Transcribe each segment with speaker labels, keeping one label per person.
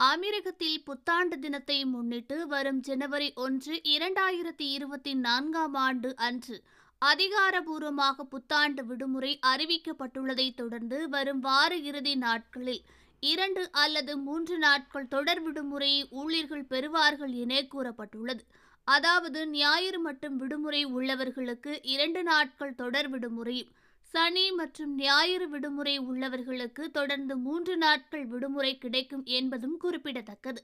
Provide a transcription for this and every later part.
Speaker 1: அமீரகத்தில் புத்தாண்டு தினத்தை முன்னிட்டு வரும் ஜனவரி ஒன்று இரண்டாயிரத்தி இருபத்தி நான்காம் ஆண்டு அன்று அதிகாரபூர்வமாக புத்தாண்டு விடுமுறை அறிவிக்கப்பட்டுள்ளதைத் தொடர்ந்து வரும் வார இறுதி நாட்களில் இரண்டு அல்லது மூன்று நாட்கள் தொடர் விடுமுறையை ஊழியர்கள் பெறுவார்கள் என கூறப்பட்டுள்ளது. அதாவது ஞாயிறு மட்டும் விடுமுறை உள்ளவர்களுக்கு இரண்டு நாட்கள் தொடர் விடுமுறையும் சனி மற்றும் ஞாயிறு விடுமுறை உள்ளவர்களுக்கு தொடர்ந்து மூன்று நாட்கள் விடுமுறை கிடைக்கும் என்பதும் குறிப்பிடத்தக்கது.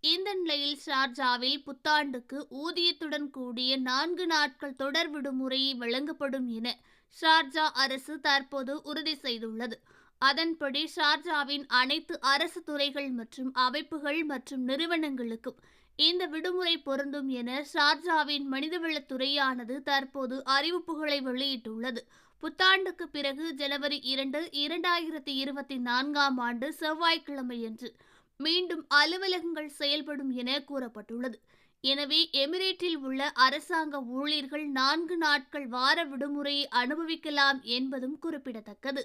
Speaker 1: இந்த நிலையில் ஷார்ஜாவில் புத்தாண்டுக்கு ஊதியத்துடன் கூடிய நான்கு நாட்கள் தொடர் விடுமுறை வழங்கப்படும் என ஷார்ஜா அரசு தற்போது உறுதி செய்துள்ளது. அதன்படி ஷார்ஜாவின் அனைத்து அரசு துறைகள் மற்றும் அமைப்புகள் மற்றும் நிறுவனங்களுக்கும் இந்த விடுமுறை பொருந்தும் என ஷார்ஜாவின் மனிதவளத்துறையானது தற்போது அறிவிப்புகளை வெளியிட்டுள்ளது. புத்தாண்டுக்கு பிறகு ஜனவரி இரண்டு இரண்டாயிரத்தி இருபத்தி நான்காம் ஆண்டு செவ்வாய்க்கிழமையன்று மீண்டும் அலுவலகங்கள் செயல்படும் என கூறப்பட்டுள்ளது. எனவே எமிரேட்டில் உள்ள அரசாங்க ஊழியர்கள் நான்கு நாட்கள் வார விடுமுறையை அனுபவிக்கலாம் என்பதும் குறிப்பிடத்தக்கது.